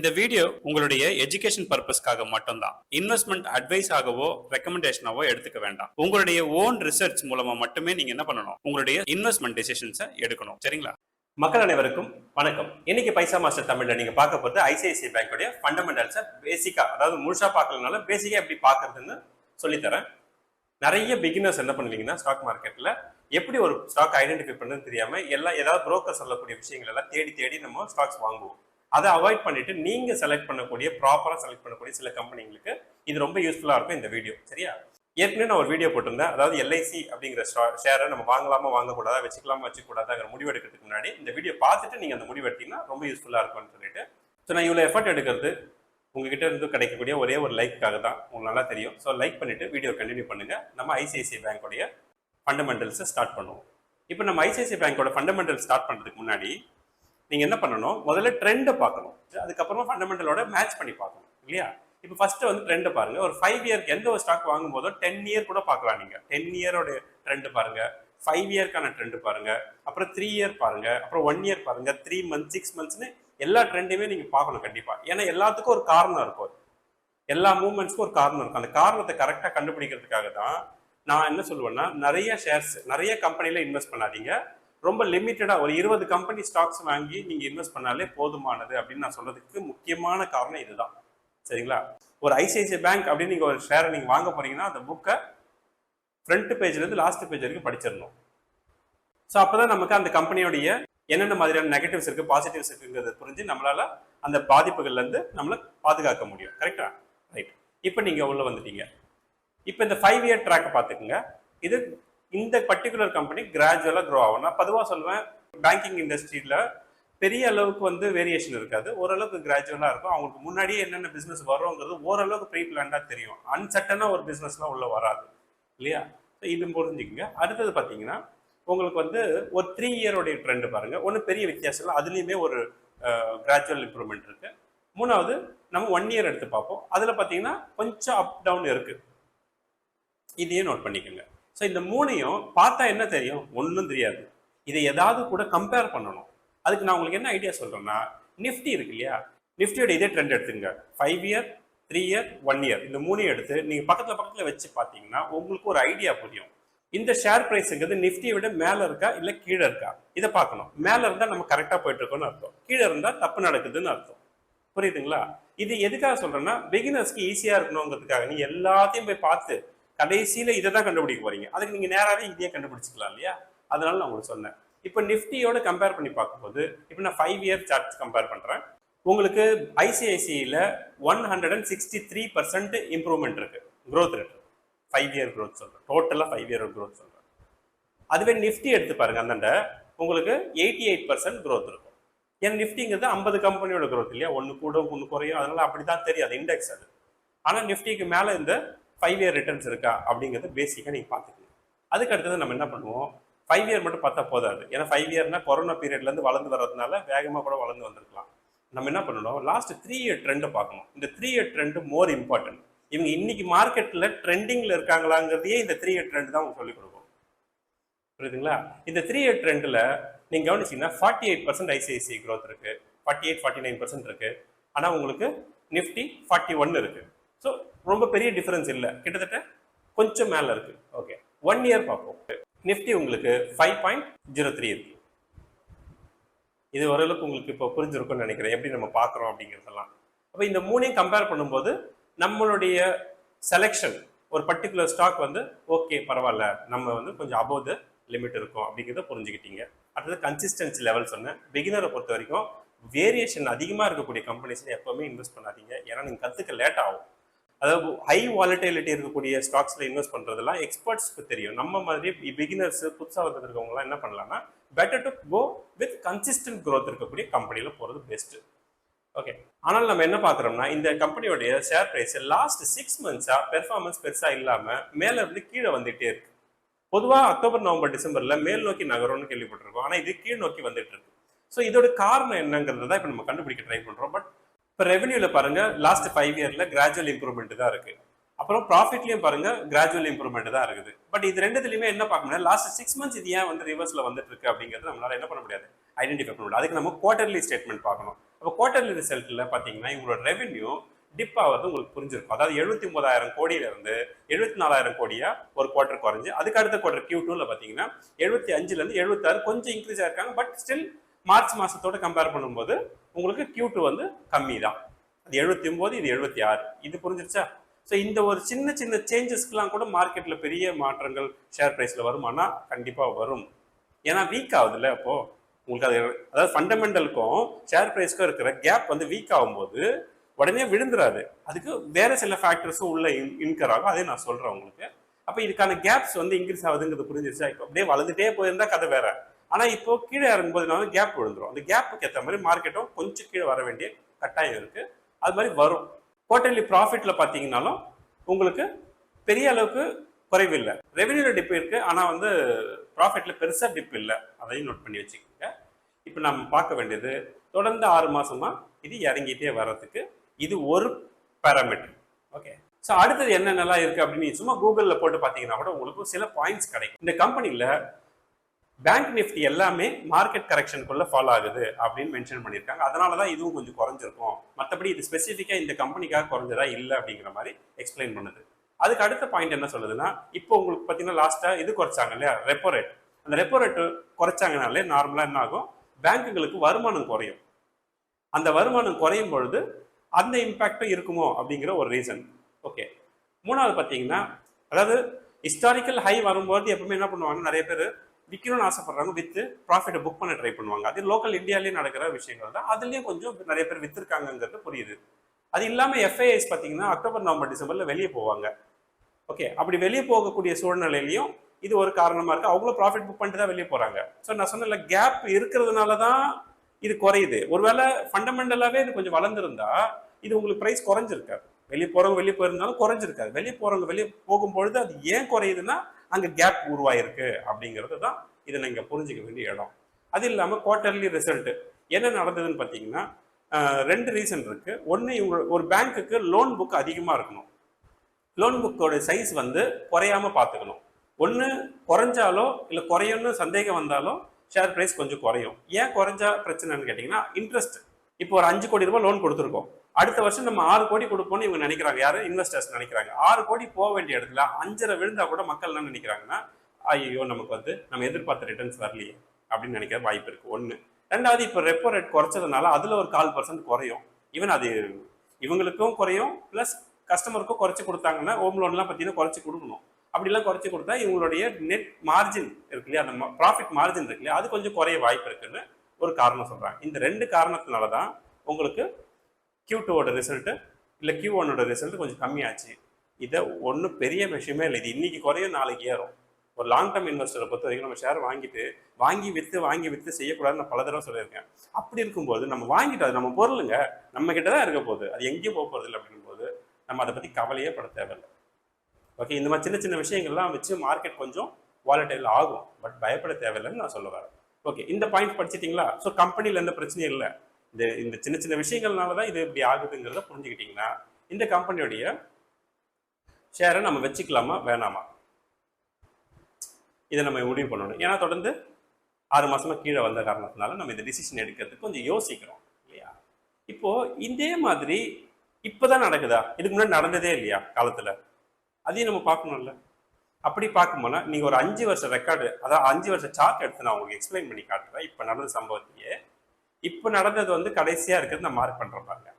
இந்த வீடியோ உங்களுடைய எஜுகேஷன் பர்பஸ்க்காக மட்டும்தான். இன்வெஸ்ட்மெண்ட் அட்வைஸ் ஆகவோ ரெக்கமெண்டேஷனாவோ எடுத்துக்க வேண்டாம். உங்களுடைய ஓன் ரிசர்ச் மூலமா மட்டுமே நீங்க என்ன பண்ணணும்? உங்களுடைய இன்வெஸ்ட்மெண்ட் டிசிஷன்ஸை எடுக்கணும். சரிங்களா? மக்கள் அனைவருக்கும் வணக்கம். இன்னைக்கு பைசா மாஸ்டர் தமிழ்ல நீங்க பார்க்க போறது ஐசிஐசிஐ பேங்கோடைய ஃபண்டமெண்டல்ஸை பேசிக்கா அதாவது முழுசா பார்க்கலனால பேசிக்கா எப்படி பார்க்கறதுன்னு சொல்லித்தரேன். நிறைய பிகினர்ஸ் என்ன பண்ணுவீங்கன்னா ஸ்டாக் மார்க்கெட்ல எப்படி ஒரு ஸ்டாக் ஐடென்டிஃபை பண்ணுறது தெரியாம எல்லாம் ஏதாவது புரோக்கர் சொல்லக்கூடிய விஷயங்கள் எல்லாம் தேடி தேடி நம்ம ஸ்டாக்ஸ் வாங்குவோம். அதை அவாய்ட் பண்ணிட்டு நீங்க செலக்ட் பண்ணக்கூடிய ப்ராப்பரா செலக்ட் பண்ணக்கூடிய சில கம்பெனிங்களுக்கு இது ரொம்ப யூஸ்ஃபுல்லா இருக்கும் இந்த வீடியோ சரியா? ஏற்கனவே நான் ஒரு வீடியோ போட்டிருந்தேன். அதாவது எல்ஐசி அப்படிங்கிற ஷேரை நம்ம வாங்கலாமா வாங்கக்கூடாதா வச்சுக்கலாமா வச்சுக்கூடாதாங்கிற முடிவு எடுக்கிறதுக்கு முன்னாடி இந்த வீடியோ பார்த்துட்டு நீங்கள் அந்த முடிவு எடுத்தீங்கன்னா ரொம்ப யூஸ்ஃபுல்லாக இருக்கும்னு சொல்லிட்டு. ஸோ நான் இவ்வளோ எஃபர்ட் எடுக்கிறது உங்ககிட்ட இருந்து கிடைக்கக்கூடிய ஒரே ஒரு லைக்காக தான் உங்களுக்கு நல்லா தெரியும். ஸோ லைக் பண்ணிட்டு வீடியோ கண்டினியூ பண்ணுங்க. நம்ம ஐசிஐசிஐ பேங்கோடைய ஃபண்டமெண்டல்ஸை ஸ்டார்ட் பண்ணுவோம். இப்போ நம்ம ஐசிஐசிஐ பேங்கோட ஃபண்டமெண்டல் ஸ்டார்ட் பண்ணுறதுக்கு முன்னாடி நீங்கள் என்ன பண்ணணும்? முதல்ல ட்ரெண்டை பார்க்கணும். அதுக்கப்புறமா ஃபண்டமெண்டலோட மேட்ச் பண்ணி பார்க்கணும். இல்லையா? இப்போ ஃபர்ஸ்ட் வந்து ட்ரெண்டை பாருங்க. ஒரு ஃபைவ் இயர்க்கு எந்த ஒரு ஸ்டாக் வாங்கும் போதோ டென் இயர் கூட பார்க்கலாம் நீங்க. டென் இயரோட ட்ரெண்ட் பாருங்க. ஃபைவ் இயர்க்கான ட்ரெண்ட் பாருங்க. அப்புறம் த்ரீ இயர் பாருங்க. அப்புறம் ஒன் இயர் பாருங்க. த்ரீ மந்த்ஸ் சிக்ஸ் மந்த்ஸ்னு எல்லா ட்ரெண்டையுமே நீங்க பார்க்கணும் கண்டிப்பா. ஏன்னா எல்லாத்துக்கும் ஒரு காரணம் இருக்கும். எல்லா மூமெண்ட்ஸ்க்கும் ஒரு காரணம் இருக்கும். அந்த காரணத்தை கரெக்டாக கண்டுபிடிக்கிறதுக்காக தான் நான் என்ன சொல்லுவேன்னா நிறைய ஷேர்ஸ் நிறைய கம்பெனியில் இன்வெஸ்ட் பண்ணாதீங்க. ரொம்ப லிமிட்டடாக ஒரு இருபது கம்பெனி ஸ்டாக்ஸ் வாங்கி நீங்கள் இன்வெஸ்ட் பண்ணாலே போதுமானது அப்படின்னு நான் சொல்கிறதுக்கு முக்கியமான காரணம் இதுதான். சரிங்களா? ஒரு ஐசிஐசிஐ பேங்க் அப்படின்னு நீங்கள் ஒரு ஷேரை நீங்கள் வாங்க போகிறீங்கன்னா அந்த புக்கை ஃப்ரண்ட் பேஜ்லேருந்து லாஸ்ட் பேஜ் வரைக்கும் படிச்சிடணும். ஸோ அப்போ தான் நமக்கு அந்த கம்பெனியோடைய என்னென்ன மாதிரியான நெகட்டிவ்ஸ் இருக்குது பாசிட்டிவ்ஸ் இருக்குங்கிறத புரிஞ்சு நம்மளால் அந்த பாதிப்புகள்லேருந்து நம்மளை பாதுகாக்க முடியும். கரெக்டா ரைட் இப்போ நீங்கள் உள்ளே வந்துட்டீங்க. இப்போ இந்த ஃபைவ் இயர் ட்ராக்கை பார்த்துக்குங்க. இது இந்த பர்டிகுலர் கம்பெனி கிராஜுவலாக க்ரோ ஆகும். நான் பொதுவாக சொல்லுவேன் பேங்கிங் இண்டஸ்ட்ரியில் பெரிய அளவுக்கு வந்து வேரியேஷன் இருக்காது. ஓரளவுக்கு கிராஜுவலாக இருக்கும். அவங்களுக்கு முன்னாடியே என்னென்ன பிஸ்னஸ் வரோங்கிறது ஓரளவுக்கு ப்ரீ பிளான்டாக தெரியும். அன்சட்டனாக ஒரு பிஸ்னஸ்லாம் உள்ளே வராது. இல்லையா? ஸோ இது புரிஞ்சுக்கங்க. அடுத்தது பார்த்தீங்கன்னா உங்களுக்கு வந்து ஒரு த்ரீ இயருடைய ட்ரெண்டு பாருங்கள் ஒன்றும் பெரிய வித்தியாசம் இல்லை. அதுலேயுமே ஒரு கிராஜுவல் இம்ப்ரூவ்மெண்ட் இருக்குது மூணாவது நம்ம ஒன் இயர் எடுத்து பார்ப்போம். அதில் பார்த்தீங்கன்னா கொஞ்சம் அப் டவுன் இருக்குது இதையும் நோட் பண்ணிக்கோங்க. ஸோ இந்த மூணையும் பார்த்தா என்ன தெரியும்? ஒன்றும் தெரியாது. இதை ஏதாவது கூட கம்பேர் பண்ணணும். அதுக்கு நான் உங்களுக்கு என்ன ஐடியா சொல்கிறேன்னா நிஃப்டி இருக்கு இல்லையா? நிஃப்டியோட இதே ட்ரெண்ட் எடுத்துங்க five year three year one year இந்த மூணையும் எடுத்து நீங்கள் பக்கத்தில் பக்கத்தில் வச்சு பார்த்தீங்கன்னா உங்களுக்கு ஒரு ஐடியா புரியும். இந்த ஷேர் ப்ரைஸுங்கிறது நிஃப்டியை விட மேலே இருக்கா? இல்லை கீழே இருக்கா? இதை பார்க்கணும். மேலே இருந்தால் நம்ம கரெக்டாக போயிட்டு இருக்கோம்னு அர்த்தம். கீழே இருந்தால் தப்பு நடக்குதுன்னு அர்த்தம். புரியுதுங்களா? இது எதுக்காக சொல்கிறேன்னா பிகினர்ஸ்க்கு ஈஸியாக இருக்கணுங்கிறதுக்காக. நீ எல்லாத்தையும் போய் பார்த்து கடைசியில் இதை தான் கண்டுபிடிக்க போறீங்க. அதுக்கு நீங்கள் நேராகவே இதையே கண்டுபிடிச்சிக்கலாம் இல்லையா? அதனால நான் உங்களுக்கு சொன்னேன். இப்போ நிஃப்டியோட கம்பேர் பண்ணி பார்க்கும்போது இப்போ நான் ஃபைவ் இயர் சார்ட் கம்பேர் பண்ணுறேன் உங்களுக்கு ஐசிஐசியில் one hundred and sixty three percent improvement இருக்குது growth rate five year growth சொல்கிறேன் டோட்டலாக ஃபைவ் இயர் க்ரோத் சொல்கிறேன் அதுவே நிஃப்டி எடுத்து பாருங்கள் அந்தண்ட உங்களுக்கு எயிட்டி எயிட் பர்சன்ட் க்ரோத் இருக்கும். ஏன் நிஃப்டிங்கிறது ஐம்பது கம்பெனியோட க்ரோத் இல்லையா? ஒன்று கூட ஒன்று குறையும். அதனால் அப்படி தான் தெரியும். அது இண்டெக்ஸ் அது. ஆனால் நிஃப்டிக்கு மேலே இந்த ஃபைவ் இயர் ரிட்டர்ன்ஸ் இருக்கா அப்படிங்கிறது பேசிக்காக நீங்கள் பார்த்துக்கணும் அதுக்கு அடுத்தது நம்ம என்ன பண்ணுவோம்? ஃபைவ் இயர் மட்டும் பார்த்தா போதாது. ஏன்னா ஃபைவ் இயர்னா கொரோனா பீரியட்லேருந்து வளர்ந்து வர்றதுனால வேகமாக கூட வளர்ந்து வந்திருக்கலாம். நம்ம என்ன பண்ணணும்? லாஸ்ட் த்ரீ இயர் ட்ரெண்டை பார்க்கணும். இந்த three year trend more important இவங்க இன்னைக்கு மார்க்கெட்டில் ட்ரெண்டிங்கில் இருக்காங்களாங்கிறதையே இந்த த்ரீ இயர் ட்ரெண்ட் தான் உங்களுக்கு சொல்லிக் கொடுக்கும். புரியுதுங்களா? இந்த த்ரீ இயர் ட்ரெண்டில் நீங்கள் கவனிச்சிங்கன்னா forty eight percent ICICI growth இருக்குது forty eight forty nine percent இருக்குது ஆனால் உங்களுக்கு நிஃப்டி ஃபார்ட்டி ஒன் இருக்குது ஸோ ரொம்ப பெரிய டிஃபரன்ஸ் இல்லை. கிட்டத்தட்ட கொஞ்சம் மேலே இருக்கு. ஓகே ஒன் இயர் பார்ப்போம். நிஃப்டி உங்களுக்கு ஃபைவ் பாயிண்ட் ஜீரோ த்ரீ இருக்கு. இது ஓரளவுக்கு உங்களுக்கு இப்போ புரிஞ்சிருக்கும்னு நினைக்கிறேன். எப்படி நம்ம பார்க்குறோம் அப்படிங்கிறதெல்லாம். அப்போ இந்த மூணையும் கம்பேர் பண்ணும்போது நம்மளுடைய செலெக்ஷன் ஒரு பர்டிகுலர் ஸ்டாக் வந்து ஓகே பரவாயில்ல. நம்ம வந்து கொஞ்சம் அபோவ் த லிமிட் இருக்கும் அப்படிங்கிறத புரிஞ்சுக்கிட்டீங்க. அடுத்தது கன்சிஸ்டன்சி லெவல் சொன்னேன். பிகினரை பொறுத்த வரைக்கும் வேரியேஷன் அதிகமாக இருக்கக்கூடிய கம்பெனிஸில் எப்போவுமே இன்வெஸ்ட் பண்ணாதீங்க. ஏன்னா நீங்கள் கற்றுக்க லேட் ஆகும். அதாவது ஹை வாலட்டிலிட்டி இருக்கக்கூடிய ஸ்டாக்ஸில் இன்வெஸ்ட் பண்ணுறதுலாம் எக்ஸ்பர்ட்ஸ்க்கு தெரியும். நம்ம மாதிரி பிகினர்ஸ் புதுசாக வந்துருக்கவங்களாம் என்ன பண்ணலாம்னா better to go with consistent growth இருக்கக்கூடிய கம்பெனியில் போகிறது பெஸ்ட்டு ஓகே ஆனால் நம்ம என்ன பார்க்குறோம்னா இந்த கம்பெனியோடைய ஷேர் ப்ரைஸ் லாஸ்ட் சிக்ஸ் மந்த்ஸாக பெர்ஃபார்மன்ஸ் பெருசாக இல்லாமல் மேலே இருந்து கீழே வந்துகிட்டே இருக்கு. பொதுவாக அக்டோபர் நவம்பர் டிசம்பரில் மேல் நோக்கி நகரம்னு கேள்விப்பட்டிருக்கோம். ஆனால் இது கீழ் நோக்கி வந்துட்டு இருக்கு. ஸோ இதோட காரணம் என்னங்கிறது தான் இப்போ நம்ம கண்டுபிடிக்க ட்ரை பண்ணுறோம் பட் இப்போ ரெவன்யூவில் பாருங்க லாஸ்ட் ஃபைவ் இயரில் கிராஜுவல் இம்ப்ரூவ்மெண்ட் தான் இருக்கு. அப்புறம் ப்ராஃபிட்லையும் பாருங்க கிராஜுவல் இம்ப்ரூவ்மெண்ட் தான் இருக்குது. பட் இது ரெண்டுத்துலையுமே என்ன பார்க்கணும் லாஸ்ட் சிக்ஸ் மந்த்ஸ் இது ஏன் வந்து ரிவர்ஸ்ல வந்துட்டு இருக்கு அப்படிங்கிறது நம்மளால என்ன பண்ண முடியாது? ஐடென்டிஃபை பண்ண முடியாது அதுக்கு நம்ம குவார்டர்லி ஸ்டேட்மெண்ட் பார்க்கணும். அப்போ குவார்டர்லி ரிசல்ட்ல பார்த்தீங்கன்னா இவங்களோட ரெவென்யூ டிப் ஆகிறது உங்களுக்கு புரிஞ்சிருக்கும். அதாவது எழுபத்தி ஒன்பதாயிரம் கோடியிலேருந்து எழுபத்தி நாலாயிரம் கோடியா ஒரு குவார்டர் குறைஞ்சு அதுக்கு அடுத்த குவார்டர் கியூ டூவில் பார்த்தீங்கன்னா எழுபத்தி அஞ்சுலேருந்து எழுபத்தாறு கொஞ்சம் இன்க்ரீஸ் ஆயிருக்காங்க பட் ஸ்டில் மார்ச் மாதத்தோட கம்பேர் பண்ணும்போது உங்களுக்கு கியூ டூ வந்து கம்மி தான் அது எழுபத்தி ஒம்பது இது எழுபத்தி ஆறு. இது புரிஞ்சிருச்சா? ஸோ இந்த ஒரு சின்ன சின்ன சேஞ்சஸ்க்குலாம் கூட மார்க்கெட்டில் பெரிய மாற்றங்கள் ஷேர் ப்ரைஸில் வருமானா கண்டிப்பாக வரும். ஏன்னா வீக் ஆகுதுல்ல அப்போது உங்களுக்கு அது அதாவது ஃபண்டமெண்டலுக்கும் ஷேர் ப்ரைஸ்க்கும் இருக்கிற கேப் வந்து வீக் ஆகும்போது உடனே விழுந்துராது. அதுக்கு வேறு சில ஃபேக்டர்ஸும் உள்ள இன்கர் ஆகும். அதே நான் சொல்கிறேன் உங்களுக்கு. அப்போ இதுக்கான கேப்ஸ் வந்து இன்க்ரீஸ் ஆகுதுங்கிறது புரிஞ்சிருச்சா? இப்போ அப்படியே வளர்ந்துட்டே போயிருந்தா கதை வேற. ஆனால் இப்போ கீழே இறங்கும்போது கேப் விழுந்துரும். அந்த கேப்புக்கு ஏற்ற மாதிரி மார்க்கெட்டும் கொஞ்சம் கீழே வர வேண்டிய கட்டாயம் இருக்குது அது மாதிரி வரும். குவார்டர்லி ப்ராஃபிட்டில் பார்த்தீங்கன்னாலும் உங்களுக்கு பெரிய அளவுக்கு குறைவில்லை ரெவென்யூவில் டிப் இருக்குது ஆனால் வந்து ப்ராஃபிட்டில் பெருசாக டிப் இல்லை. அதையும் நோட் பண்ணி வச்சுக்கோங்க. இப்போ நம்ம பார்க்க வேண்டியது தொடர்ந்து ஆறு மாதமாக இது இறங்கிட்டே வர்றதுக்கு இது ஒரு பேராமீட்டர் ஓகே ஸோ அடுத்தது என்னென்னலாம் இருக்குது அப்படின்னு சும்மா கூகுளில் போட்டு பார்த்தீங்கன்னா கூட உங்களுக்கு சில பாயிண்ட்ஸ் கிடைக்கும். இந்த கம்பெனியில் பேங்க் நிஃப்டி எல்லாமே மார்க்கெட் கரெக்ஷனுக்குள்ள ஃபாலோ ஆகுது அப்படின்னு மென்ஷன் பண்ணியிருக்காங்க. அதனால தான் இதுவும் கொஞ்சம் குறைஞ்சிருக்கும். மற்றபடி இது ஸ்பெசிஃபிக்காக இந்த கம்பெனிக்காக குறைஞ்சதா இல்லை அப்படிங்கிற மாதிரி எக்ஸ்பிளைன் பண்ணுது. அதுக்கு அடுத்த பாயிண்ட் என்ன சொல்லுதுன்னா இப்போ உங்களுக்கு பார்த்தீங்கன்னா லாஸ்ட்டாக இது குறைச்சாங்க இல்லையா? ரெப்போ ரேட் அந்த ரெப்போ ரேட்டு குறைச்சாங்கனாலே நார்மலாக என்ன ஆகும்? பேங்குகளுக்கு வருமானம் குறையும். அந்த வருமானம் குறையும் பொழுது அந்த இம்பேக்டும் இருக்குமோ அப்படிங்கிற ஒரு ரீசன் ஓகே மூணாவது பார்த்தீங்கன்னா அதாவது ஹிஸ்டாரிக்கல் ஹை வரும்போது எப்பவுமே என்ன பண்ணுவாங்க? நிறைய பேர் விற்கணும்னு ஆசைப்படுறாங்க வித்து ப்ராஃபிட்டை புக் பண்ண ட்ரை பண்ணுவாங்க. அது லோக்கல் இந்தியாலேயே நடக்கிற விஷயங்கள் தான். அதுலேயும் கொஞ்சம் நிறைய பேர் வித்திருக்காங்கங்கிறது புரியுது. அது இல்லாமல் எஃப்ஐஎஸ் பார்த்தீங்கன்னா அக்டோபர் நவம்பர் டிசம்பரில் வெளியே போவாங்க. ஓகே அப்படி வெளியே போகக்கூடிய சூழ்நிலையிலையும் இது ஒரு காரணமாக இருக்குது அவங்களும் ப்ராஃபிட் புக் பண்ணிட்டு தான் வெளியே போகிறாங்க ஸோ நான் சொன்ன கேப் இருக்கிறதுனால தான் இது குறையுது. ஒருவேளை ஃபண்டமெண்டலாகவே இது கொஞ்சம் வளர்ந்துருந்தா இது உங்களுக்கு ப்ரைஸ் குறைஞ்சிருக்காது. வெளியே போகிறவங்க வெளியே போயிருந்தாலும் குறைஞ்சிருக்காது. வெளியே போகிறவங்க வெளியே போகும்பொழுது அது ஏன் குறையுதுன்னா அங்கே கேப் உருவாயிருக்கு அப்படிங்கிறது தான் இதை நீங்கள் புரிஞ்சுக்க வேண்டிய இடம். அது இல்லாமல் குவார்டர்லி ரிசல்ட்டு என்ன நடந்ததுன்னு பார்த்தீங்கன்னா ரெண்டு ரீசன் இருக்குது ஒன்று இவங்க ஒரு பேங்க்குக்கு லோன் புக் அதிகமாக இருக்கணும். லோன் புக்கோட சைஸ் வந்து குறையாம பார்த்துக்கணும். ஒன்று குறைஞ்சாலோ இல்லை குறையும்னு சந்தேகம் வந்தாலோ ஷேர் ப்ரைஸ் கொஞ்சம் குறையும். ஏன் குறைஞ்சா பிரச்சனைன்னு கேட்டிங்கன்னா இன்ட்ரெஸ்ட் இப்போ ஒரு அஞ்சு கோடி ரூபாய் லோன் கொடுத்துருக்கோம். அடுத்த வருஷம் நம்ம ஆறு கோடி கொடுப்போம்னு இவங்க நினைக்கிறாங்க. யாரும் இன்வெஸ்டர்ஸ் நினைக்கிறாங்க. ஆறு கோடி போக வேண்டிய இடத்துல அஞ்சரை விழுந்தா கூட மக்கள் என்ன நினைக்கிறாங்கன்னா ஐயோ நமக்கு வந்து நம்ம எதிர்பார்த்த ரிட்டர்ன்ஸ் வரலையே அப்படின்னு நினைக்கிற வாய்ப்பு இருக்கு. ஒன்று ரெண்டாவது இப்போ ரெப்போ ரேட் குறைச்சதுனால அதுல ஒரு கால் பர்சன்ட் குறையும். ஈவன் அது இவங்களுக்கும் குறையும். ப்ளஸ் கஸ்டமருக்கும் குறைச்சி கொடுத்தாங்கன்னா ஹோம் லோன்லாம் பார்த்தீங்கன்னா குறைச்சி கொடுக்கணும். அப்படிலாம் குறைச்சி கொடுத்தா இவங்களுடைய நெட் மார்ஜின் இருக்கு இல்லையா? அந்த ப்ராஃபிட் மார்ஜின் இருக்கு இல்லையா? அது கொஞ்சம் குறைய வாய்ப்பு இருக்குன்னு ஒரு காரணம் சொல்கிறாங்க இந்த ரெண்டு காரணத்தினால தான் உங்களுக்கு கியூ டூவோட ரிசல்ட்டு இல்லை கியூ ஒன்னோட ரிசல்ட் கொஞ்சம் கம்மியாச்சு. இதை ஒன்றும் பெரிய விஷயமே இல்லை. இது இன்னைக்கு குறையும் நாளைக்கு ஏறும். ஒரு லாங் டேர்ம் இன்வெஸ்டரை பொறுத்த வரைக்கும் நம்ம ஷேர் வாங்கிட்டு வாங்கி விற்று வாங்கி விற்று செய்யக்கூடாதுன்னு நான் பல தடவை சொல்லியிருக்கேன். அப்படி இருக்கும்போது நம்ம வாங்கிட்டு அது நம்ம பொருளுங்க. நம்ம கிட்ட தான் இருக்க போகுது. அது எங்கேயும் போக போகிறது இல்லை அப்படின்னும் போது நம்ம அதை பற்றி கவலையே பட தேவையில்லை. ஓகே இந்த மாதிரி சின்ன சின்ன விஷயங்கள்லாம் வச்சு மார்க்கெட் கொஞ்சம் வாலட்டைல் ஆகும். பட் பயப்பட தேவையில்லைன்னு நான் சொல்ல வரேன். ஓகே இந்த பாயிண்ட் படிச்சிட்டிங்களா? ஸோ கம்பெனியில் எந்த பிரச்சனையும் இல்லை. இந்த இந்த சின்ன சின்ன விஷயங்கள்னால தான் இது இப்படி ஆகுதுங்கிறத புரிஞ்சுக்கிட்டிங்கன்னா இந்த கம்பெனியோடைய ஷேரை நம்ம வச்சுக்கலாமா வேணாமா? இதை நம்ம முடிவு பண்ணணும். ஏன்னா தொடர்ந்து ஆறு மாதமாக கீழே வந்த காரணத்தினால நம்ம இந்த டிசிஷன் எடுக்கிறதுக்கு கொஞ்சம் யோசிக்கிறோம் இல்லையா? இப்போது இதே மாதிரி இப்போ தான் நடக்குதா? இதுக்கு முன்னாடி நடந்ததே இல்லையா காலத்தில்? அதையும் நம்ம பார்க்கணும்ல. அப்படி பார்க்கும்போனா நீங்கள் ஒரு அஞ்சு வருஷம் ரெக்கார்டு அதாவது அஞ்சு வருஷம் சார்ட் எடுத்து நான் உங்களுக்கு எக்ஸ்பிளைன் பண்ணி காட்டுறேன். இப்போ நடந்த சம்பவத்தையே இப்போ நடந்தது வந்து கடைசியாக இருக்கிறது நான் மார்க் பண்றேன் பாருங்க.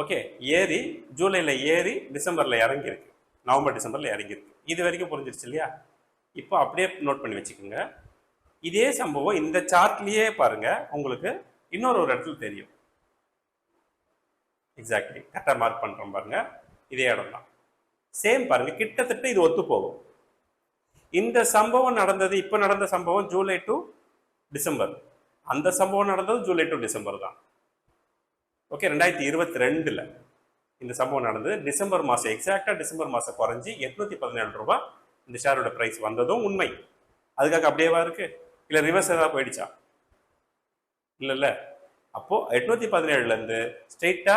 ஓகே ஏறி ஜூலையில் ஏறி டிசம்பரில் இறங்கியிருக்கு. நவம்பர் டிசம்பரில் இறங்கியிருக்கு. இது வரைக்கும் புரிஞ்சிருச்சு இல்லையா? இப்போ அப்படியே நோட் பண்ணி வச்சுக்கோங்க. இதே சம்பவம் இந்த சார்ட்லேயே பாருங்க உங்களுக்கு இன்னொரு ஒரு இடத்துல தெரியும். எக்ஸாக்ட்லி கரெக்டாக மார்க் பண்ணுறோம் பாருங்க. இதே இடம் தான். சேம் பாருங்க கிட்டத்தட்ட இது ஒத்து போகும். இந்த சம்பவம் நடந்தது இப்போ நடந்த சம்பவம் ஜூலை டு டிசம்பர். அந்த சம்பவம் நடந்தது ஜூலை டு டிசம்பர் தான். ஓகே ரெண்டாயிரத்தி இருபத்தி ரெண்டில் இந்த சம்பவம் நடந்தது. டிசம்பர் மாதம் எக்ஸாக்டாக டிசம்பர் மாதம் குறைஞ்சி எட்நூத்தி பதினேழு ரூபா இந்த ஷேரோட ப்ரைஸ் வந்ததும் உண்மை. அதுக்காக அப்படியேவா இருக்கு. இல்லை ரிவர்ஸ் ஏதாவது போயிடுச்சா? இல்லைல்ல அப்போது அப்போ எட்நூத்தி பதினேழுல இருந்து ஸ்ட்ரெயிட்டா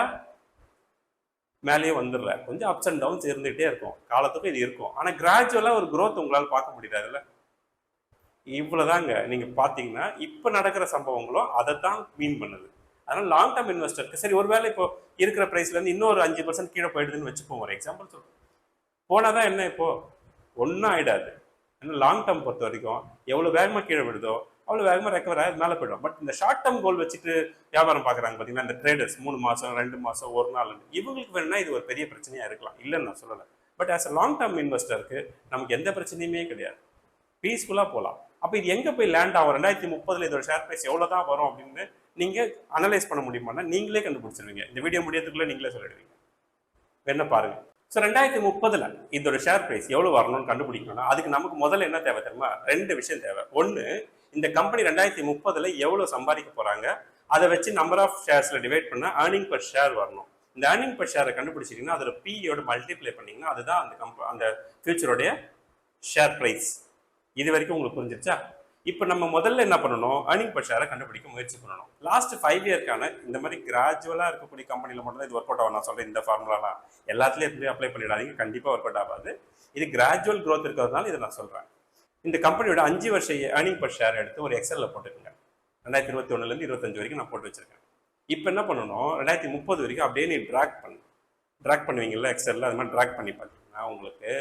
மேலேயும் வந்துடல கொஞ்சம் அப்ஸ் அண்ட் டவுன்ஸ் இருந்துகிட்டே இருக்கும். காலத்துக்கும் இது இருக்கும். ஆனால் கிராஜுவலாக ஒரு க்ரோத் உங்களால் பார்க்க முடியாதுல்ல இவ்வளோதாங்க நீங்கள் பார்த்தீங்கன்னா இப்போ நடக்கிற சம்பவங்களும் அதை தான் மீன் பண்ணுது. அதனால் லாங் டேர்ம் இன்வெஸ்டருக்கு சரி ஒருவேளை இப்போ இருக்கிற ப்ரைஸ்லேருந்து இன்னொரு அஞ்சு பர்சன்ட் கீழே போயிடுதுன்னு வச்சுப்போம் ஒரு எக்ஸாம்பிள் போனால் தான் என்ன இப்போது ஒன்றும் ஆகிடாது ஏன்னா லாங் டேர்ம் பொறுத்த வரைக்கும் எவ்வளோ வேகமாக கீழே விடுதோ அவ்வளோ வேகமாக ரெக்கவர் ஆகி மேலே போயிடும். பட் இந்த ஷார்ட் டேர்ம் கோல் வச்சுட்டு வியாபாரம் பார்க்குறாங்க பார்த்தீங்கன்னா இந்த ட்ரேடர்ஸ் மூணு மாதம் ரெண்டு மாதம் ஒரு நாள் இவங்களுக்கு வேணும்னா இது ஒரு பெரிய பிரச்சனையாக இருக்கலாம். இல்லைன்னு நான் சொல்லலை. But as a long term இன்வெஸ்டருக்கு நமக்கு எந்த பிரச்சனையுமே கிடையாது. பீஸ்ஃபுல்லாக போகலாம் அப்போ இது எங்கே போய் லேண்ட் ஆகும்? ரெண்டாயிரத்தி முப்பதில் இதோட ஷேர் ப்ரைஸ் எவ்வளோ தான் வரும் அப்படின்னு நீங்கள் அனலைஸ் பண்ண முடியுமானா நீங்களே கண்டுபிடிச்சிருவீங்க. இந்த வீடியோ முடியறதுக்குள்ளே நீங்களே சொல்லிடுவீங்க. வேணா பாருங்க. ஸோ ரெண்டாயிரத்தி முப்பதில் இதோட ஷேர் ப்ரைஸ் எவ்வளோ வரணும்னு கண்டுபிடிக்கணும்னா அதுக்கு நமக்கு முதல்ல என்ன தேவை தெரியுமா? ரெண்டு விஷயம் தேவை. ஒன்று இந்த கம்பெனி ரெண்டாயிரத்தி முப்பதில் எவ்வளோ சம்பாதிக்க போகிறாங்க அதை வச்சு நம்பர் ஆஃப் ஷேர்ஸில் டிவைட் பண்ணால் ஏர்னிங் பர் ஷேர் வரணும். இந்த ஏர்னிங் பர் ஷேரை கண்டுபிடிச்சிங்கன்னா அதில் பியோட மல்டிப்ளை பண்ணிங்கன்னா அதுதான் அந்த கம்ப அந்த ஃபியூச்சருடைய ஷேர் ப்ரைஸ் இது வரைக்கும் உங்களுக்கு புரிஞ்சிருச்சா? இப்போ நம்ம முதல்ல என்ன பண்ணணும்? ஏர்னிங் per ஷேரை கண்டுபிடிக்க முயற்சி பண்ணணும். லாஸ்ட் ஃபைவ் இயர்க்கான இந்த மாதிரி கிராஜுவலாக இருக்கக்கூடிய கம்பெனியில் மட்டும் தான் இது ஒர்க் அவுட் ஆகும். நான் சொல்கிறேன் இந்த ஃபார்முலாலாம் எல்லாத்துலேயும் எப்படி அப்ளை பண்ணிடாதீங்க. கண்டிப்பாக ஒர்க் அவுட் ஆகாது. இது கிராஜுவல் க்ரோத் இருக்கிறதுனால இதை நான் சொல்கிறேன் இந்த கம்பெனியோட அஞ்சு வருஷ ஏர்னிங் per ஷேர் எடுத்து ஒரு எக்ஸலில் போட்டுக்கோங்க. ரெண்டாயிரத்தி இருபத்தி ஒன்றுலேருந்து இருபத்தஞ்சு வரைக்கும் நான் போட்டு வச்சிருக்கேன். இப்போ என்ன பண்ணணும்? ரெண்டாயிரத்தி முப்பது வரைக்கும் அப்படியே நீ ட்ராக் பண்ணு. ட்ராக் பண்ணுவீங்கல்ல எக்ஸலில் அது மாதிரி ட்ராக் பண்ணி பார்த்தீங்கன்னா உங்களுக்கு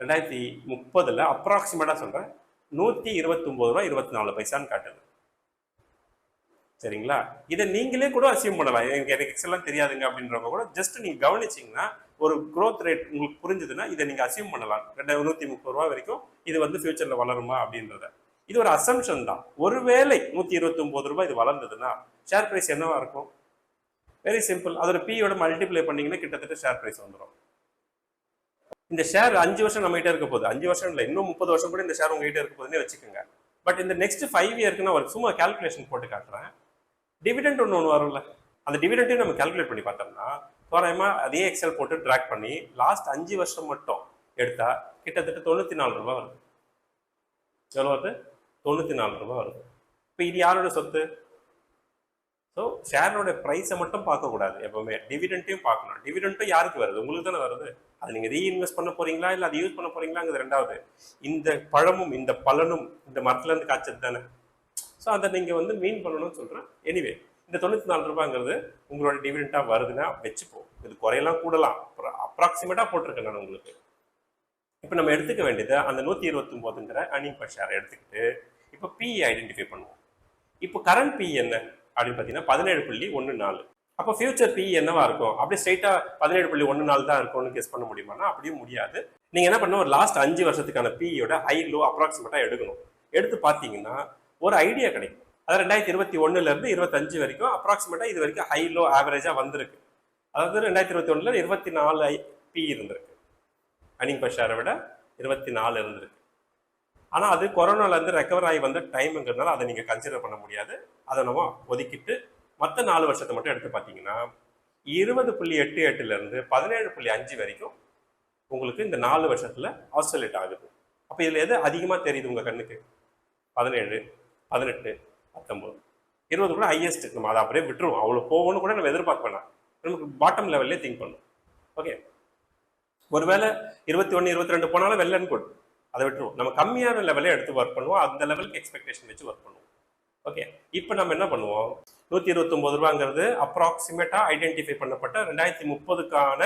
ரெண்டாயிரத்தி முப்பதில் அப்ராக்சிமேட்டாக சொல்கிறேன் நூற்றி இருபத்தொம்போது ரூபா இருபத்தி நாலு பைசான்னு காட்டுது. சரிங்களா? இதை நீங்களே கூட அசீவ் பண்ணலாம். எனக்கு எனக்கு எக்ஸெல்லாம் தெரியாதுங்க அப்படின்றவங்க கூட ஜஸ்ட் நீங்கள் கவனிச்சிங்கன்னா ஒரு க்ரோத் ரேட் உங்களுக்கு புரிஞ்சுதுன்னா இதை நீங்கள் அசீவ் பண்ணலாம். ரெண்டாயிரம் நூற்றி முப்பது ரூபா வரைக்கும் இது வந்து ஃபியூச்சரில் வளருமா அப்படின்றத. இது ஒரு அசம்ஷன் தான். ஒருவேளை நூற்றி இருபத்தொம்போது ரூபாய் இது வளர்ந்ததுன்னா ஷேர் ப்ரைஸ் என்னவா இருக்கும்? வெரி சிம்பிள் அதோட பியோட மல்டிப்ளை பண்ணீங்கன்னா கிட்டத்தட்ட ஷேர் ப்ரைஸ் வந்துடும் இந்த ஷேர் அஞ்சு வருஷம் நம்ம கிட்ட இருக்க போகுது. அஞ்சு வருஷம் இல்லை இன்னும் முப்பது வருஷம் கூட இந்த ஷேர் உங்ககிட்ட இருக்க போகுதுன்னே வச்சுக்கோங்க. பட் இந்த நெக்ஸ்ட் ஃபைவ் இயர்க்கு நான் ஒரு சும்மா கால்குலேஷன் போட்டு காட்டுறேன். டிவிடெண்ட் ஒன்று ஒன்று வரும்ல. அந்த டிவிடெண்ட்டையும் நம்ம கால்குலேட் பண்ணி பார்த்தோம்னா தோராயமாக அதே எக்ஸல் போட்டு ட்ராக் பண்ணி லாஸ்ட் அஞ்சு வருஷம் மட்டும் எடுத்தா கிட்டத்தட்ட தொண்ணூற்றி நாலு ரூபா வருது. எவ்வளோ வருது? தொண்ணூற்றி நாலு ரூபா வருது. இப்போ இது யாரோட சொத்து? ஸோ ஷேரோட ப்ரைஸை மட்டும் பார்க்கக்கூடாது. எப்பவுமே டிவிடெண்ட்டையும் பார்க்கணும். டிவிடெண்ட்டும் யாருக்கு வருது? உங்களுக்கு தானே வருது. அது நீங்கள் ரீஇன்வெஸ்ட் பண்ண போறீங்களா? இல்லை அதை யூஸ் பண்ண போறீங்களாங்கிறது ரெண்டாவது. இந்த பழமும் இந்த பலனும் இந்த மரத்துலேருந்து காய்ச்சது தானே. ஸோ அதை நீங்கள் வந்து மீன் பண்ணணும்னு சொல்கிறேன் எனிவே இந்த தொண்ணூற்றி நாலு ரூபாங்கிறது உங்களோட டிவிடெண்ட்டாக வருதுன்னா வச்சுப்போம். இது குறையெல்லாம் கூடலாம். அப்ராக்சிமேட்டாக போட்டிருக்கேன் நான் உங்களுக்கு. இப்போ நம்ம எடுத்துக்க வேண்டியது அந்த நூற்றி இருபத்தொம்போதுங்கிற அனிங் பர் ஷேர் எடுத்துக்கிட்டு இப்போ பிஇ ஐடென்டிஃபை பண்ணுவோம். இப்போ கரண்ட் பிஇ என்ன? அப்படின்னு பார்த்தீங்கன்னா பதினேழு புள்ளி ஒன்று நாலு. அப்போ ஃபியூச்சர் பிஇ என்னவா இருக்கும்? அப்படியே ஸ்ட்ரைட்டாக பதினேழு புள்ளி ஒன்று நாள் தான் இருக்கும்னு கெஸ் பண்ண முடியுமானா அப்படியும் முடியாது. நீங்கள் என்ன பண்ணணும்? ஒரு லாஸ்ட் அஞ்சு வருஷத்துக்கான பிஇயோட ஹை லோ அப்ராக்சிமேட்டாக எடுக்கணும். எடுத்து பார்த்தீங்கன்னா ஒரு ஐடியா கிடைக்கும். அது ரெண்டாயிரத்தி இருபத்தி ஒன்றுலேருந்து இருபத்தஞ்சு வரைக்கும் அப்ராக்சிமேட்டாக இது வரைக்கும் ஹை லோ ஆவரேஜாக வந்திருக்கு. அதாவது ரெண்டாயிரத்தி இருபத்தி ஒன்றில் இருபத்தி நாலு பிஇ இருந்திருக்கு. அனிங் பஷாரை விட இருபத்தி நாலு இருந்திருக்கு. ஆனால் அது கொரோனாலேருந்து ரெக்கவர் ஆகி வந்த டைமுங்கிறதுனால அதை நீங்கள் கன்சிடர் பண்ண முடியாது. அதை நம்ம ஒதுக்கிட்டு மற்ற நாலு வருஷத்தை மட்டும் எடுத்து பார்த்தீங்கன்னா இருபது புள்ளி எட்டு எட்டுலேருந்து பதினேழு புள்ளி அஞ்சு வரைக்கும் உங்களுக்கு இந்த நாலு வருஷத்தில் ஆசோலேட் ஆகுது. அப்போ இதில் எது அதிகமாக தெரியுது உங்கள் கண்ணுக்கு? பதினேழு பதினெட்டு பத்தொம்போது இருபது கூட ஹையஸ்ட் நம்ம அதை அப்படியே விட்டுருவோம். அவ்வளோ போகணும்னு கூட நம்ம எதிர்பார்க்க வேணாம். நமக்கு பாட்டம் லெவல்லே திங்க் பண்ணும். ஓகே ஒருவேளை இருபத்தி ஒன்று இருபத்தி ரெண்டு போனாலும் வெள்ளன்னு போட்டு அதை விட்டுருவோம். நம்ம கம்மியான லெவலே எடுத்து ஒர்க் பண்ணுவோம். அந்த லெவலுக்கு எக்ஸ்பெக்டேஷன் வச்சு ஒர்க் பண்ணுவோம். ஓகே இப்போ நம்ம என்ன பண்ணுவோம்? நூற்றி இருபத்தொம்போது ரூபாங்கிறது அப்ராக்சிமேட்டாக ஐடென்டிஃபை பண்ணப்பட்ட ரெண்டாயிரத்தி முப்பதுக்கான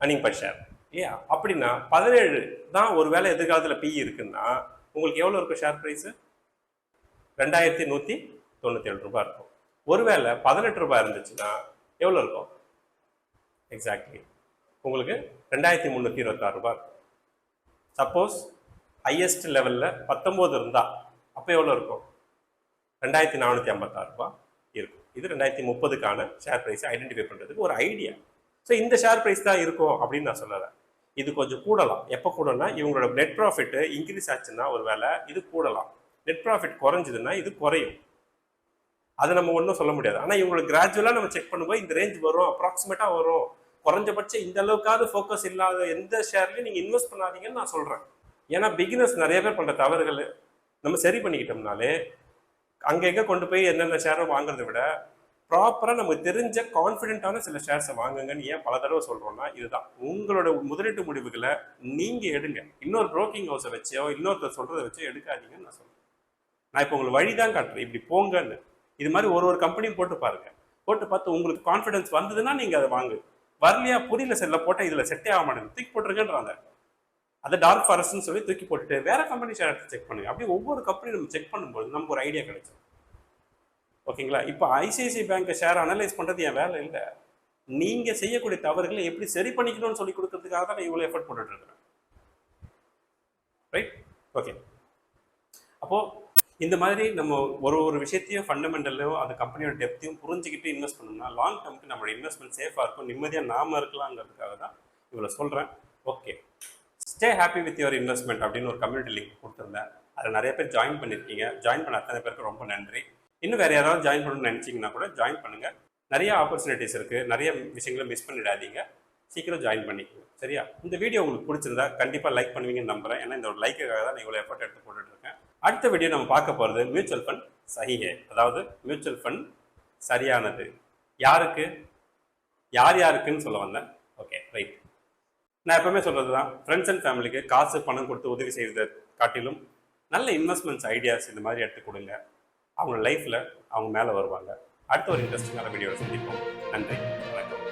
அர்னிங் per ஷேர் இல்லையா? அப்படின்னா பதினேழு தான் ஒரு வேலை எதிர்காலத்தில் பி இருக்குன்னா உங்களுக்கு எவ்வளோ இருக்கும் ஷேர் ப்ரைஸு ரெண்டாயிரத்தி நூற்றி தொண்ணூற்றி ஏழு ரூபாய் இருக்கும். ஒருவேளை பதினெட்டு ரூபாய் இருந்துச்சுன்னா எவ்வளோ இருக்கும்? எக்ஸாக்ட்லி உங்களுக்கு ரெண்டாயிரத்தி முந்நூற்றி இருபத்தாறு ரூபாய் இருக்கும். சப்போஸ் ஹையஸ்ட் லெவலில் பத்தொம்போது இருந்தால் அப்போ எவ்வளோ இருக்கும்? ரெண்டாயிரத்தி நானூற்றி ஐம்பத்தாறு ரூபா இருக்கும். இது ரெண்டாயிரத்தி முப்பதுக்கான ஷேர் ப்ரைஸை ஐடென்டிஃபை பண்ணுறதுக்கு ஒரு ஐடியா ஸோ இந்த ஷேர் ப்ரைஸ் தான் இருக்கும் அப்படின்னு நான் சொல்லலை. இது கொஞ்சம் கூடலாம். எப்போ கூடனா இவங்களோட நெட் ப்ராஃபிட் இன்க்ரீஸ் ஆச்சுன்னா ஒரு வேலை இது கூடலாம். நெட் ப்ராஃபிட் குறைஞ்சதுன்னா இது குறையும். அதை நம்ம ஒன்றும் சொல்ல முடியாது. ஆனால் இவங்களுக்கு கிராஜுவலாக நம்ம செக் பண்ணும்போது இந்த ரேஞ்ச் வரும். அப்ராக்சிமேட்டாக வரும். குறைஞ்சபட்சம் இந்த அளவுக்காவது ஃபோக்கஸ் இல்லாத எந்த ஷேர்லையும் நீங்கள் இன்வெஸ்ட் பண்ணாதீங்கன்னு நான் சொல்கிறேன் ஏன்னா பிகினர்ஸ் நிறைய பேர் பண்ணுற தவறுகள் நம்ம சரி பண்ணிக்கிட்டோம்னாலே அங்கங்கே கொண்டு போய் என்னென்ன ஷேரை வாங்குறதை விட ப்ராப்பராக நமக்கு தெரிஞ்ச கான்ஃபிடென்ட்டான சில ஷேர்ஸை வாங்குங்கன்னு ஏன் பல தடவை சொல்கிறோம்னா இதுதான். உங்களோட முதலீட்டு முடிவுகளை நீங்கள் எடுங்க. இன்னொரு ப்ரோக்கிங் ஹவுஸை வச்சோ இன்னொருத்தர் சொல்கிறத வச்சோ எடுக்காதீங்கன்னு நான் சொல்கிறேன் நான் இப்போ உங்களுக்கு வழி தான் காட்டுறேன். இப்படி போங்கன்னு. இது மாதிரி ஒரு ஒரு கம்பெனியும் போட்டு பாருங்கள் போட்டு பார்த்து உங்களுக்கு கான்ஃபிடன்ஸ் வந்ததுன்னா நீங்கள் அதை வாங்கு. வரலையா புரியல செல்ல போட்டால் இதுல செட்டே ஆக மாட்டேங்குது. தூக்கி போட்டுருக்கேன்றாங்க. அதை டார்க் ஃபாரஸ்ட்னு சொல்லி தூக்கி போட்டுட்டு வேற கம்பெனி ஷேர் செக் பண்ணுங்க. அப்படி ஒவ்வொரு கம்பெனி நம்ம செக் பண்ணும்போது நமக்கு ஒரு ஐடியா கிடைக்கும் ஓகேங்களா? இப்போ ஐசிஐசிஐ பேங்க் ஷேர் அனலைஸ் பண்றது என் வேலை இல்லை. நீங்க செய்யக்கூடிய தவறுகளை எப்படி சரி பண்ணிக்கணும்னு சொல்லி கொடுக்கறதுக்காக தான் நான் இவ்வளோ எஃபர்ட் போட்டுட்டு இருக்கிறேன். ரைட் ஓகே அப்போ இந்த மாதிரி நம்ம ஒரு ஒரு விஷயத்தையும் ஃபண்டமெண்டலையும் அந்த கம்பெனியோட டெப்த்தையும் புரிஞ்சுக்கிட்டு இன்வெஸ்ட் பண்ணோம்னா லாங் டேர்முக்கு நம்மளோட இன்வெஸ்ட்மெண்ட் சேஃபாக இருக்கும் நிம்மதியாக நாம இருக்கலாங்கிறதுக்காக தான் இவ்வளோ சொல்கிறேன் okay stay happy with your investment அப்படின்னு ஒரு கம்யூனிட்டி லிங்க் கொடுத்துருந்தேன். அதில் நிறைய பேர் ஜாயின் பண்ணியிருக்கீங்க ஜாயின் பண்ண அத்தனை பேருக்கு ரொம்ப நன்றி. இன்னும் வேறு யாராவது ஜாயின் பண்ணணும்னு நினச்சிங்கன்னா கூட ஜாயின் பண்ணுங்கள் நிறைய ஆப்பர்ச்சுனிட்டிஸ் இருக்குது நிறைய விஷயங்களை மிஸ் பண்ணிடாதீங்க. சீக்கிரம் ஜாயின் பண்ணிக்கோங்க. சரியா? இந்த வீடியோ உங்களுக்கு பிடிச்சிருந்தா கண்டிப்பாக லைக் பண்ணுவீங்கன்னு நம்புறேன். ஏன்னா இந்த ஒரு லைக்குக்காக தான் நான் இவ்வளோ எஃபர்ட் எடுத்து போட்டுட்ருக்கேன் அடுத்த வீடியோ நம்ம பார்க்க போகிறது மியூச்சுவல் ஃபண்ட் சஹிஹே. அதாவது மியூச்சுவல் ஃபண்ட் சரியானது. யாருக்கு? யார் யாருக்குன்னு சொல்ல வந்தேன். ஓகே ரைட் நான் எப்பவுமே சொல்கிறது தான் ஃப்ரெண்ட்ஸ் அண்ட் ஃபேமிலிக்கு காசு பணம் கொடுத்து உதவி செய்வதை காட்டிலும் நல்ல இன்வெஸ்ட்மெண்ட்ஸ் ஐடியாஸ் இந்த மாதிரி எடுத்து கொடுங்க. அவங்க லைஃப்பில் அவங்க மேலே வருவாங்க. அடுத்த ஒரு இன்ட்ரெஸ்டிங்கான வீடியோவில் சந்திப்போம். நன்றி. வணக்கம்.